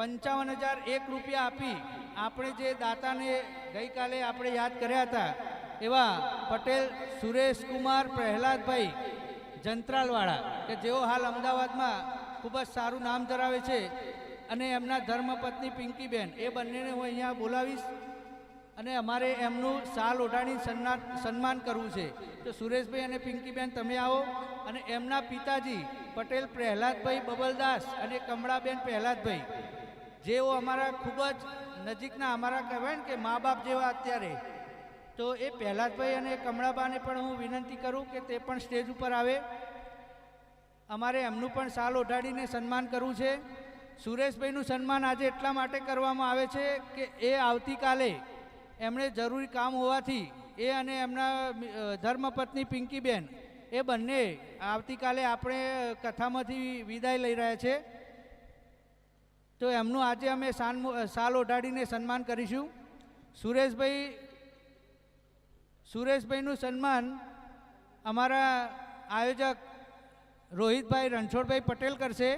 પંચાવન હજાર એક રૂપિયા આપી આપણે જે દાતાને ગઈકાલે આપણે યાદ કર્યા હતા, એવા પટેલ સુરેશકુમાર પ્રહલાદભાઈ જંત્રાલવાળા, કે જેઓ હાલ અમદાવાદમાં ખૂબ જ સારું નામ ધરાવે છે, અને એમના ધર્મપત્ની પિંકીબેન, એ બંનેને હું અહીંયા બોલાવીશ, અને અમારે એમનું સાલ ઓઢાણી સન્માન સન્માન કરવું છે. તો સુરેશભાઈ અને પિંકીબેન, તમે આવો, અને એમના પિતાજી પટેલ, પ્રહલાદભાઈ બબલદાસ અને કમળાબેન પ્રહલાદભાઈ જેઓ અમારા ખૂબ જ નજીકના અમારા કહેવાય ને કે મા બાપ જેવા અત્યારે, તો એ પ્રહલાદભાઈ અને કમળાબાને પણ હું વિનંતી કરું કે તે પણ સ્ટેજ ઉપર આવે. અમારે એમનું પણ સાલ ઓઢાડીને સન્માન કરવું છે. સુરેશભાઈનું સન્માન આજે એટલા માટે કરવામાં આવે છે કે એ આવતીકાલે એમણે જરૂરી કામ હોવાથી એ અને એમના ધર્મપત્ની પિંકીબેન, એ બંને આવતીકાલે આપણે કથામાંથી વિદાય લઈ રહ્યા છે. તો એમનું આજે અમે સાન સાલ ઓઢાડીને સન્માન કરીશું. સુરેશભાઈ, સુરેશભાઈનું સન્માન અમારા આયોજક રોહિતભાઈ રણછોડભાઈ પટેલ કરશે.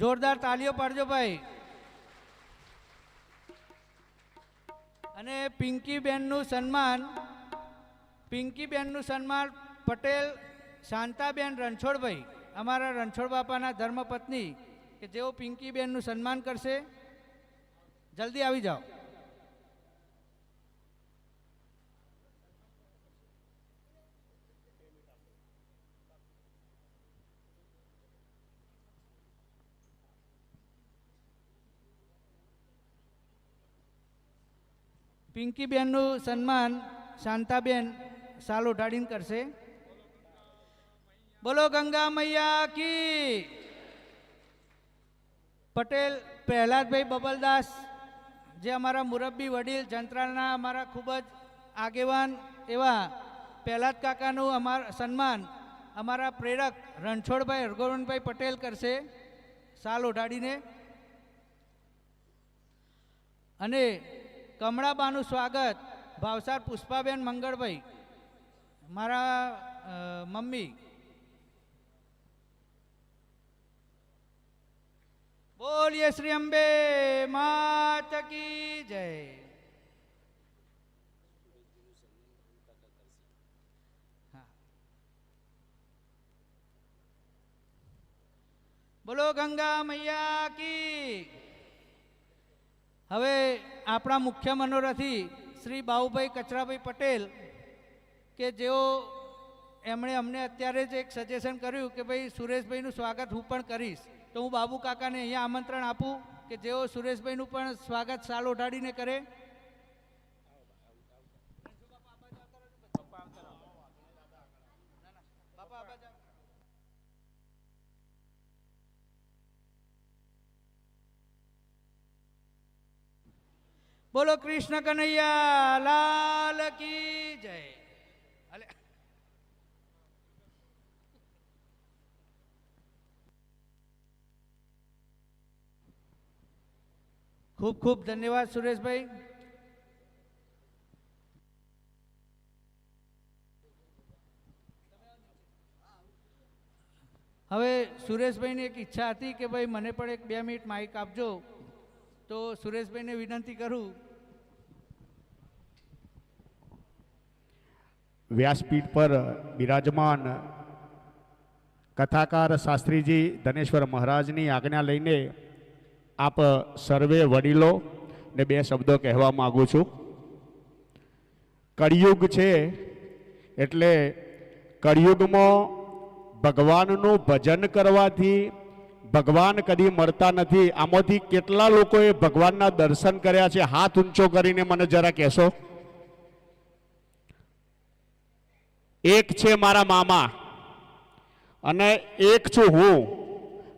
જોરદાર તાલીઓ પાડજો ભાઈ. અને પિંકીબેનનું સન્માન પિંકીબેનનું સન્માન પટેલ શાંતાબેન રણછોડભાઈ, અમારા રણછોડ બાપાના ધર્મપત્ની, કે જેઓ પિંકીબેનનું સન્માન કરશે. જલ્દી આવી જાઓ. પિંકીબેનનું સન્માન શાંતાબેન સાલ ઉઠાડીને કરશે. બોલો ગંગા મૈયા કી. પટેલ, પ્રહલાદભાઈ બબલદાસ, જે અમારા મુરબ્બી વડીલ, જંત્રાલના અમારા ખૂબ જ આગેવાન એવા પ્રહલાદ કાકાનું અમારા સન્માન અમારા પ્રેરક રણછોડભાઈ હરગોવનભાઈ પટેલ કરશે સાલ ઓઢાડીને. અને કમળાબાનું સ્વાગત ભાવસાર પુષ્પાબેન મંગળભાઈ, મારા મમ્મી બોલીએ શ્રી અંબે માત કી જય. બોલો ગંગા મૈયા કી. હવે આપણા મુખ્ય મનોરથી શ્રી બાહુભાઈ કચરાભાઈ પટેલ કે જેઓ એમણે અમને અત્યારે જ એક સજેશન કર્યું કે ભાઈ સુરેશભાઈનું સ્વાગત હું પણ કરીશ. તો હું બાબુ કાકાને અહીંયા આમંત્રણ આપું કે જેઓ સુરેશભાઈનું પણ સ્વાગત સાલ ઓઢાડીને કરે. બોલો કૃષ્ણ કનૈયા, લાલ કી જય અલે ખૂબ ખૂબ ધન્યવાદ સુરેશભાઈ. હવે સુરેશભાઈની એક ઈચ્છા હતી કે ભાઈ મને પણ એક બે મિનિટ માઇક આપજો. તો સુરેશભાઈને વિનંતી કરું. વ્યાસપીઠ પર બિરાજમાન કથાકાર શાસ્ત્રીજી ધનેશ્વર મહારાજની આજ્ઞા લઈને આપ સર્વે વડીલો ને બે શબ્દો કહેવા માગું છું. કળિયુગ છે એટલે કળિયુગમાં ભગવાનનું ભજન કરવાથી ભગવાન કદી મળતા નથી. આમાંથી કેટલા લોકોએ ભગવાનના દર્શન કર્યા છે? હાથ ઊંચો કરીને મને જરા કહેશો. એક છે મારા મામા અને એક છું હું,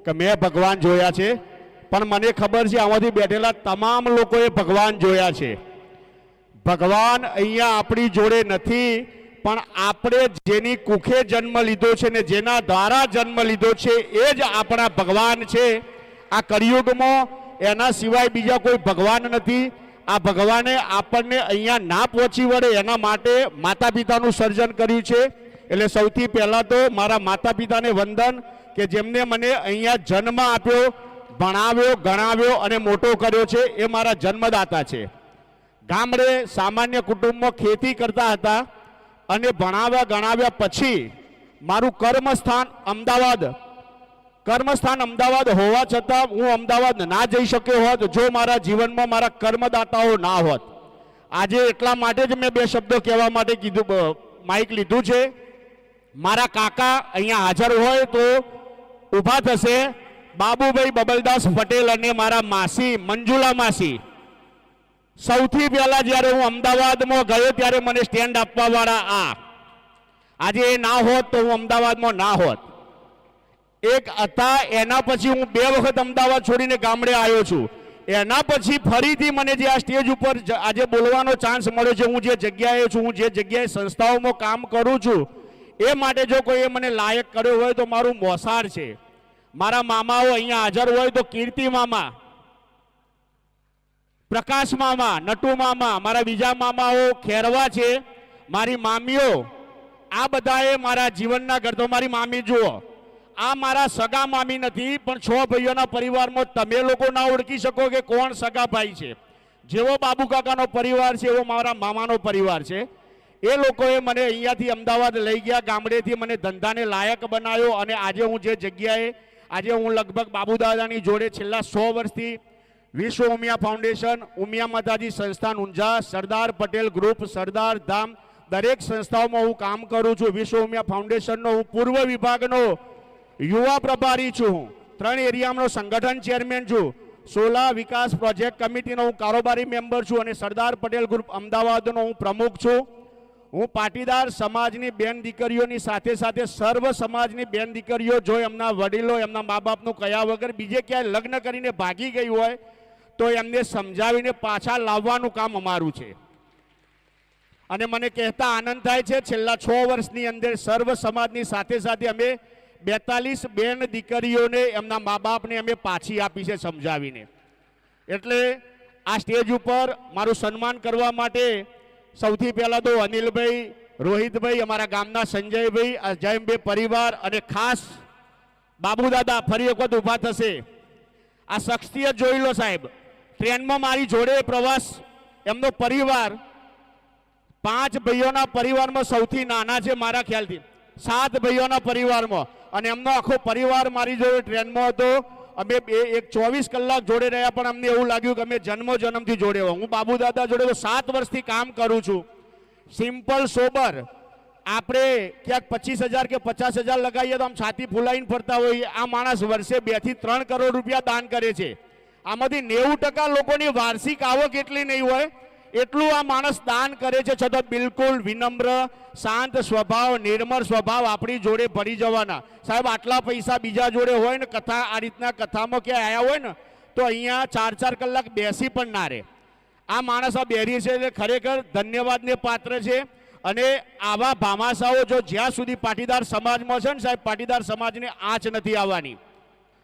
કે મેં ભગવાન જોયા છે. પણ મને ખબર છે, આમાંથી બેઠેલા તમામ લોકોએ ભગવાન જોયા છે. ભગવાન અહીંયા આપણી જોડે નથી, પણ આપણે જેની કુખે જન્મ લીધો છે ને જેના દ્વારા જન્મ લીધો છે, એ જ આપણા ભગવાન છે. આ કળિયુગમાં એના સિવાય બીજા કોઈ ભગવાન નથી. આ ભગવાને આપણને અહીંયા ના પહોંચી વળે, એના માટે માતા પિતાનું સર્જન કર્યું છે. એટલે સૌથી પહેલાં તો મારા માતા પિતાને વંદન કે જેમને મને અહીંયા જન્મ આપ્યો ભણાવ્યો, ગણાવ્યો અને મોટો કર્યો છે, એ મારા જન્મદાતા છે. ગામડે સામાન્ય કુટુંબમાં ખેતી કરતા હતા અને ભણાવ્યા, ગણાવ્યા પછી મારું કર્મસ્થાન અમદાવાદ કર્મસ્થાન અમદાવાદ હોવા છતાં હું અમદાવાદ ના જઈ શક્યો હોત, જો મારા જીવનમાં મારા કર્મદાતાઓ ના હોત. આજે એટલા માટે જ મેં બે શબ્દો કહેવા માટે કીધું માઇક લીધું છે. મારા કાકા અહીંયા હાજર હોય તો ઊભા થશે બાબુભાઈ બબલદાસ પટેલ અને મારા માસી, મંજુલા માસી. સૌથી પહેલા જ્યારે હું અમદાવાદમાં ગયો ત્યારે મને સ્ટેન્ડ આપવા વાળા આ. આજે એ ના હોત તો હું અમદાવાદમાં ના હોત. એક હતા, એના પછી હું બે વખત અમદાવાદ છોડીને ગામડે આવ્યો છું. એના પછી ફરીથી મને જે આ સ્ટેજ ઉપર આજે બોલવાનો ચાન્સ મળ્યો છે, હું જે જગ્યાએ છું, હું જે જગ્યાએ સંસ્થાઓમાં કામ કરું છું, એ માટે જો કોઈએ મને લાયક કર્યો હોય તો મારું મોસાર છે. મારા મામાઓ અહીંયા હાજર હોય તો કીર્તિ મામા, પ્રકાશ મામા, નટુ મામા, મારા બીજા મામાઓ ખેરવા છે. મારી મામીઓ, આ બધાએ મારા જીવનના ઘડતો મારી મામી જુઓ, આ મારા સગા મામી નથી, પણ છ ભાઈઓના પરિવારમાં તમે લોકો ના ઓળખી શકો કે કોણ સગા ભાઈ છે. જેવો બાબુ કાકાનો પરિવાર છે, એવો મારા મામાનો પરિવાર છે. એ લોકોએ મને અહીંયાથી અમદાવાદ લઈ ગયા, ગામડેથી મને ધંધાને લાયક બનાવ્યો અને આજે હું જે જગ્યાએ આજે હું લગભગ બાબુ દાદાની જોડે છેલ્લા સો વર્ષથી વિશ્વ ઉમિયા ફાઉન્ડેશન, ઉમિયા માતાજી સંસ્થાન, ઊંઝા, સરદાર પટેલ ગ્રુપ, સરદાર ધામ દરેક સંસ્થાઓમાં હું કામ કરું છું. વિશ્વ ઉમિયા ફાઉન્ડેશનનો હું પૂર્વ વિભાગનો યુવા પ્રભારી છું. હું ત્રણ એરિયાનો સંગઠન ચેરમેન છું. સોલા વિકાસ પ્રોજેક્ટ કમિટીનો હું કારોબારી મેમ્બર છું અને સરદાર પટેલ ગ્રુપ અમદાવાદનો હું પ્રમુખ છું. હું પાટીદાર સમાજની બેન દીકરીઓની સાથે સાથે સર્વ સમાજની બેન દીકરીઓ જો એમના વડીલો, એમના મા બાપનું કયા વગર બીજે ક્યાંય લગ્ન કરીને ભાગી ગઈ હોય, તો એમને સમજાવીને પાછા લાવવાનું કામ અમારું છે. અને મને કહેતા આનંદ થાય છે, છેલ્લા છ વર્ષની અંદર સર્વ સમાજની સાથે સાથે અમે બેતાલીસ બેન દીકરીઓને, એમના મા બાપને અમે પાછી આપી છે સમજાવીને. એટલે આ સ્ટેજ ઉપર મારું સન્માન કરવા માટે સૌથી પહેલાં તો અનિલભાઈ, રોહિતભાઈ, અમારા ગામના સંજયભાઈ અજયભાઈ પરિવાર અને ખાસ બાબુદાદા ફરી એક વખત ઊભા થશે. આ શખ્સિયત જોઈ લો સાહેબ, ટ્રેનમાં મારી જોડે પ્રવાસ, એમનો પરિવાર, પાંચ ભાઈઓના પરિવારમાં સૌથી નાના છે મારા ખ્યાલથી. સાત ભાઈઓના પરિવારમાં અને એમનો આખો પરિવાર મારી જોડે ટ્રેનમાં હતો. અમે બે, એક ચોવીસ કલાક જોડે રહ્યા, પણ અમને એવું લાગ્યું કે અમે જન્મો જન્મથી જોડે હું બાબુ દાદા જોડે તો સાત વર્ષથી કામ કરું છું. સિમ્પલ સોબર આપણે ક્યાંક પચીસ હજાર કે પચાસ હજાર લગાવીએ તો આમ છાતી ફૂલાઈને ફરતા હોઈએ. આ માણસ વર્ષે બેથી ત્રણ કરોડ રૂપિયા દાન કરે છે. આમાંથી નેવું ટકા લોકોની વાર્ષિક આવક એટલી નહીં હોય. એટલું આ માણસ દાન કરે છે છતાં બિલકુલ વિનમ્ર, શાંત સ્વભાવ, નિર્મળ સ્વભાવ આપણી જોડે ભરી જવાના. સાહેબ, આટલા પૈસા બીજા જોડે હોય ને, કથા આ રીતના કથામાં ક્યાંય આવ્યા હોય ને, તો અહીંયા ચાર ચાર કલાક બેસી પણ ના રહે. આ માણસ આ બેરી છે એટલે ખરેખર ધન્યવાદને પાત્ર છે. અને આવા ભામાશાઓ જો જ્યાં સુધી પાટીદાર સમાજમાં છે ને સાહેબ, પાટીદાર સમાજને આંચ નથી આવવાની.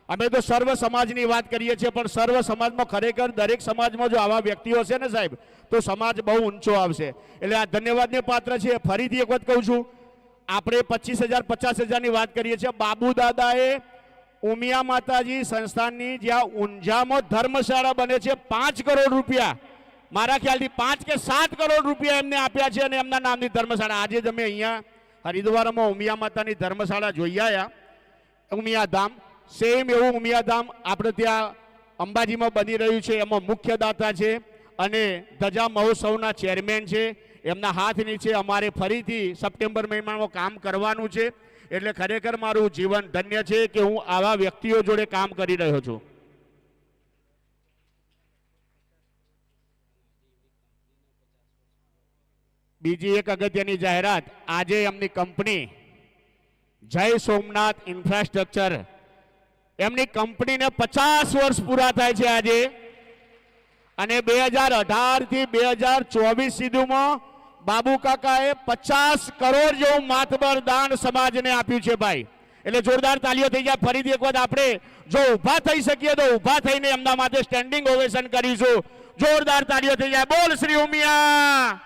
અમે તો સર્વ સમાજની વાત કરીએ છીએ, પણ સર્વ સમાજમાં ખરેખર દરેક સમાજમાં જો આવા વ્યક્તિઓ છે ને સાહેબ તો સમાજ બહુ ઊંચો આવશે. એટલે આ ધન્યવાદને પાત્ર છે, ફરીથી એક વખત કહું છું, આપણે પચીસ હજાર, પચાસ હજારની વાત કરીએ છીએ. બાબુ દાદાએ ઉમિયા માતાજી સંસ્થાનની જ્યાં ઊંઝામાં ધર્મશાળા બને છે, પાંચ કરોડ રૂપિયા. મારા ખ્યાલથી પાંચ કે સાત કરોડ રૂપિયા એમને આપ્યા છે અને એમના નામની ધર્મશાળા. આજે તમે અહીંયા હરિદ્વારમાં ઉમિયા માતાની ધર્મશાળા જોઈ આવ્યા ઉમિયા ધામ. સેમ એવું ઉમિયા ધામ આપણે ત્યાં અંબાજીમાં બની રહ્યું છે. એમાં મુખ્ય દાતા છે. અને ધજા મહોત્સવના ચેરમેન છે. એમના હાથ નીચે અમારે ફરીથી સપ્ટેમ્બર મહિનામાં કામ કરવાનું છે. એટલે ખરેખર મારું જીવન ધન્ય છે કે હું આવા વ્યક્તિઓ જોડે કામ કરી રહ્યો છું. બીજી એક અગત્યની જાહેરાત, આજે એમની કંપની જય સોમનાથ ઇન્ફ્રાસ્ટ્રક્ચર. એમની કંપનીને પચાસ વર્ષ પૂરા થાય છે આજે. અને બે હજાર અઢારથી બે હજાર ચોવીસ સુધીમાં બાબુ કાકાએ પચાસ કરોડ જેવું માતબર દાન સમાજને આપ્યું છે ભાઈ. એટલે જોરદાર તાલીઓ થઈ જાય ફરીથી એક વખત આપણે જો ઊભા થઈ શકીએ તો ઊભા થઈને એમના માટે સ્ટેન્ડિંગ ઓવેશન કરીશું. જોરદાર તાલીઓ થઈ જાય બોલ શ્રી ઉમિયા.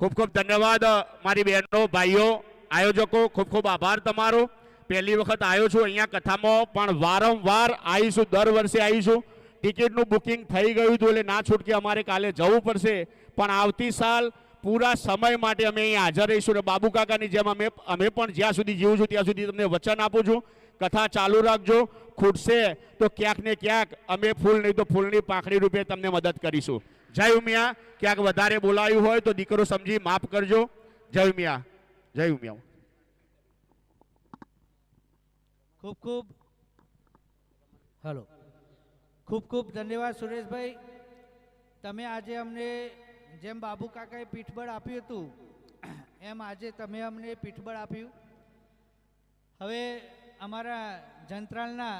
ખૂબ ખૂબ ધન્યવાદ, મારી બહેનો, ભાઈઓ, આયોજકો, ખૂબ ખૂબ આભાર તમારો. પહેલી વખત આવ્યો છું અહીંયા કથામાં, પણ વારંવાર આવીશું દર વર્ષે આવીશું ટિકિટનું બુકિંગ થઈ ગયું હતું એટલે ના છૂટકે અમારે કાલે જવું પડશે. પણ આવતી સાલ પૂરા સમય માટે અમે અહીં હાજર રહીશું અને બાબુ કાકાની જેમ અમે અમે પણ જ્યાં સુધી જીવું છું, ત્યાં સુધી તમને વચન આપું છું. કથા ચાલુ રાખજો. ખૂટશે તો ક્યાંક ને ક્યાંક અમે ફૂલ, નહીં તો ફૂલની પાંખડી રૂપે તમને મદદ કરીશું. જય ઉમિયા. ક્યાંક વધારે બોલાયું હોય તો દીકરો સમજી માફ કરજો. જય ઉમિયા. જય ઉમિયા. ખૂબ ખૂબ, હલો. ખૂબ ખૂબ ધન્યવાદ સુરેશભાઈ. તમે આજે અમને જેમ બાબુ કાકાએ પીઠબળ આપ્યું હતું, એમ આજે તમે અમને પીઠબળ આપ્યું. હવે અમારા જંત્રાલના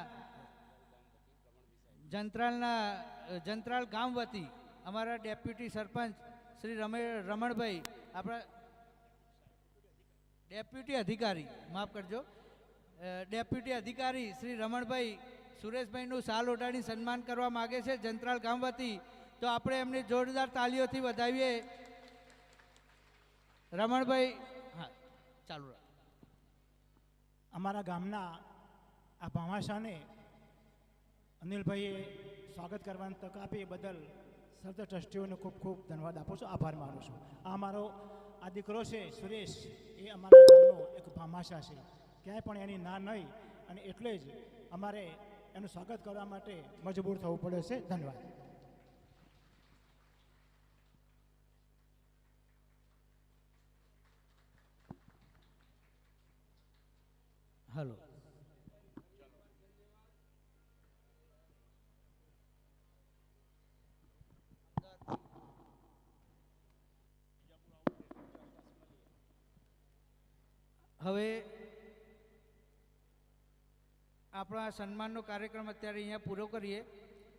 જંત્રાલના, જંત્રાલ ગામ વતી અમારા ડેપ્યુટી સરપંચ શ્રી રમે, રમણભાઈ, આપણા ડેપ્યુટી અધિકારી, માફ કરજો. ડેપ્યુટી અધિકારી શ્રી રમણભાઈ સુરેશભાઈનું સાલ ઓઢાડી સન્માન કરવા માગે છે જંત્રાલ ગામ વતી તો આપણે એમને જોરદાર તાલીઓથી વધાવીએ. રમણભાઈ, હા, ચાલુ અમારા ગામના આ ભામાશાને અનિલભાઈએ સ્વાગત કરવાની તક આપી એ બદલ સર્વ ટ્રસ્ટીઓને ખૂબ ખૂબ ધન્યવાદ આપું છું, આભાર માનું છું. આ અમારો આ દીકરો છે સુરેશ, એ અમારા ગામનો એક ભામાશા છે. ક્યાંય પણ એની ના નહીં અને એટલે જ અમારે એનું સ્વાગત કરવા માટે મજબૂર થવું પડે છે. ધન્યવાદ. હલો હવે આપણા સન્માનનો કાર્યક્રમ અત્યારે અહીંયા પૂરો કરીએ.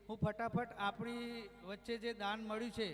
હું ફટાફટ આપણી વચ્ચે જે દાન મળ્યું છે